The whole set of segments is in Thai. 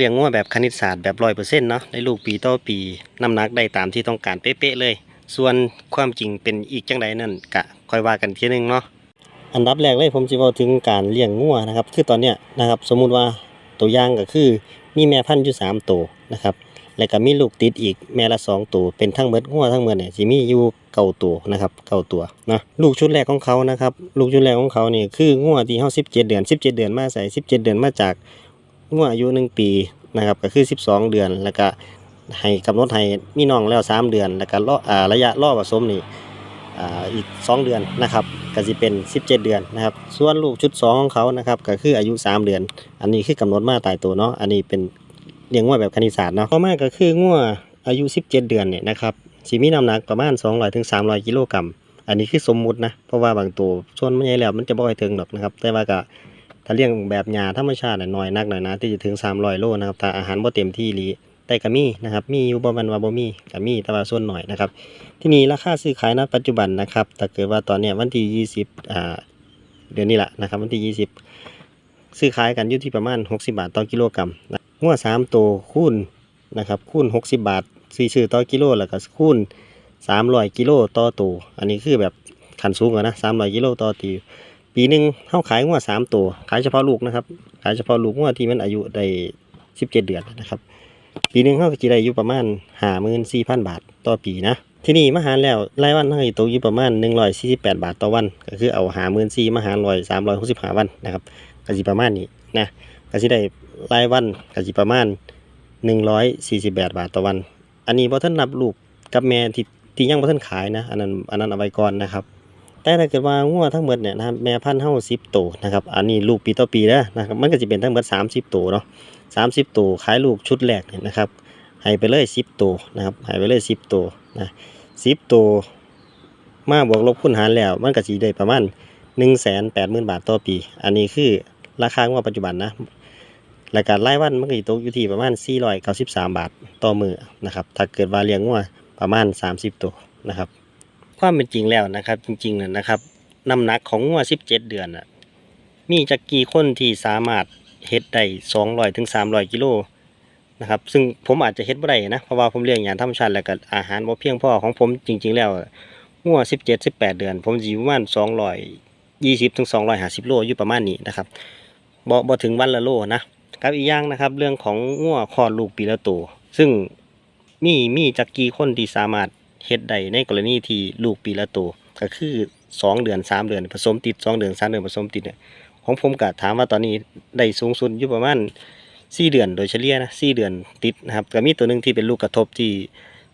เลี้ยงงัวแบบคณิตศาสตร์แบบร้อยเปอร์เซ็นต์เนาะได้ลูกปีต่อปีน้ำหนักได้ตามที่ต้องการเป๊ะๆเลย ส่วนความจริงเป็นอีกจังใดนั่นกะค่อยว่ากันทีนึงเนาะอันดับแรกเลยผมจะบอกถึงการเลี้ยงงัวนะครับ คือตอนเนี้ยนะครับสมมุติว่าตัวอย่างก็คือมีแม่พันธุ์อยู่สามตัวนะครับแล้วก็มีลูกติดอีกแม่ละสองตัวเป็นทั้งเบิดงัวทั้งเบิดเนี่ยสิมีอยู่เก้าตัวนะครับเก้าตัวนะลูกชุดแรกของเขานะครับลูกชุดแรกของเขานี่คืองัวที่เฮา17เดือน17เดือนมาใส่17เดือนมาจาก งัวอายุหนึ่งปีนะครับก็คือ 12 เดือนแล้วก็ให้กำหนดให้มีน้องแล้ว 3 เดือน แล้วก็รออ่าระยะรอผสมนี่อ่าอีก 2 เดือนนะครับก็สิเป็น 17 เดือนนะครับ ส่วนลูกชุด 2 ของเขานะครับก็คืออายุ 3 เดือน อันนี้คือกำหนดมาตายตัวเนาะอันนี้เป็นเลี้ยงงัวแบบคณิตศาสตร์เนาะต่อมาก็คืองัวอายุ 17 เดือนเนี่ยนะครับสิมีน้ำหนักประมาณ 200ถึง300 กิโลกรัมอันนี้คือสมมุตินะเพราะว่าบางตัวส่วนไมันใหญ่แล้วมันจะบ่ค่อยถึงหรอกนะครับแต่ว่าก็ ถ้าเลี้ยงแบบหญ้าธรรมชาติน่ะน้อยนักหน่อยนะที่จะถึง 300 โลนะครับถ้าอาหารบ่เต็มที่ลีแต่ก็มีนะครับมีอยู่บ่แม่นว่าบ่มีก็มีแต่ว่าส่วนน้อยนะครับที่นี่ราคาซื้อขายณปัจจุบันนะครับถ้าเกิดว่าตอนเนี้ยวันที่ 20อ่าเดือนนี้แหละนะครับวันที่ 20 ซื้อขายกันอยู่ที่ประมาณ 60 บาทต่อกิโลกรัมนะงัวสามตัวคูณนะครับคูณหกสิบบาทสี่ชื่อต่อกิโลแล้วก็คูณสามร้อยกิโลต่อตัวอันนี้คือแบบขันสูงอะนะสามร้อยกิโลต่อตี ปีหนึ่งเท่าขายงัวสามตัว ขายเฉพาะลูกนะครับ ขายเฉพาะลูกงัวที่มันอายุได้สิบเจ็ดเดือนนะครับ ปีหนึ่งเข้าก็จะได้อยู่ประมาณห้าหมื่นสี่พันบาทต่อปีนะ ที่นี่มาหารแล้วรายวันเขาก็ตกอยู่ประมาณหนึ่งร้อยสี่สิบแปดบาทต่อวัน ก็คือเอาหาหมื่นสี่มาหารร้อยสามร้อยหกสิบห้าวันนะครับก็สิประมาณนี้นะก็สิได้รายวันก็สิประมาณ148บแปดบาทต่อวัน อันนี้บ่ทันนับลูกกับแม่ที่ที่ยังบ่ทันขายนะ อันนั้นอันนั้นเอาไว้ก่อนนะครับ แต่ถ้าเกิดว่างัวทั้งหมดเนี่ยนะครับแม่พันธุ์เฮา10ตัวนะครับอันนี้ลูกปีต่อปีเด้อนะครับมันก็สิเป็นทั้งหมด30ตัวเนาะ30ตัวขายลูกชุดแรกเนี่ยนะครับให้ไปเลย10ตัวนะครับให้ไปเลย10ตัวนะ10ตัวมาบวกลบคูณหารแล้วมันก็สิได้ประมาณ180,000บาทต่อปี อันนี้คือราคางว่าปัจจุบันนะรายการรายวันมันก็อยู่ตกอยู่ที่ประมาณ 493 บาทต่อมือนะครับ ถ้าเกิดว่าเลี้ยงงัวประมาณ 30 ตัวนะครับ ความเป็นจริงแล้วนะครับ จริงๆนะครับน้ำหนักของงัว17เดือนน่ะมีจักกี่คนที่สามารถเฮ็ดได้200ถึง300กิโลนะครับซึ่งผมอาจจะเฮ็ดบ่ได้นะเพราะว่าผมเลี้ยงอย่างธรรมชาติแล้วก็อาหารบ่เพียงพอของผมจริง ๆ แล้วงัว17 18เดือน ผมสิอยู่ประมาณ200 20ถึง250โลอยู่ประมาณนี้นะครับบ่บ่ถึงวันละโลนะกับอีกอย่างนะครับ เรื่องของงัวคลอดลูกปีละตัวซึ่งมีมีจักกี่คนที่สามารถ เฮ็ดได้ในกรณีที่ลูกปีละตัวก็คือ2เดือน3เดือนผสมติด2เดือน3เดือนผสมติดเนี่ยของผมก็ถามว่าตอนนี้ได้สูงสุดอยู่ประมาณ4เดือนโดยเฉลี่ยนะ4เดือนติดนะครับก็มีตัวหนึงที่เป็นลูกกระทบที่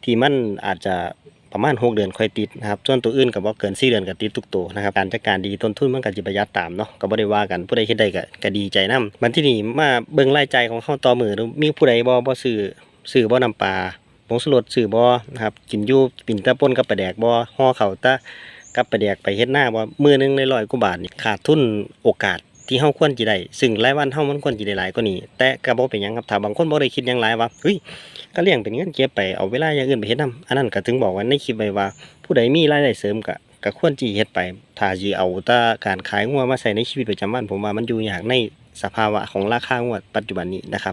ที่มันอาจจะประมาณ6เดือนค่อยติดนะครับส่วนตัวอื่นก็บ่เกิน4เดือนก็ติดทุกตัวนะครับการจัดการดีต้นทุนมันก็สิประหยัดตามเนาะก็บ่ได้ว่ากันผู้ใดเฮ็ดได้ก็ก็ดีใจนํมันที่นี่มาเบิ่งรายจ่ายของเฮาต่อมือมีผู้ใดบ่บ่ซื้อซื้อบ่น้ำปลา ผงชูรสซื้อบ่นะครับกินยู่กินต่ป่นกับปลาแดกบ่ห่อเข้าตะกับปลาแดกไปเฮ็ดหน้าบ่มื้อนึงได้100กว่าบาทนี่ขาดทุนโอกาสที่เฮาควรสิได้ซึ่งรายวันเฮามันควรสิได้หลายกว่านี้ แต่ก็บ่เป็นยังครับถ้าบางคนบ่ได้คิดยังหลายว่าเฮ้ยก็เลี้ยงเป็นเงินเก็บไปเอาเวลาอย่างอื่นไปเฮ็ดนํอันนั้นก็ถึงบอกว่าในคลิปไว้ว่า ผู้ใดมีรายได้เสริมก็ก็ควรสิเฮ็ดไปถ้าสิเอาแต่การขายงัวมาใช้ในชีวิตประจำวันผมว่ามันอยู่ยากในสภาวะของราคางัวปัจจุบันนี้นะครับ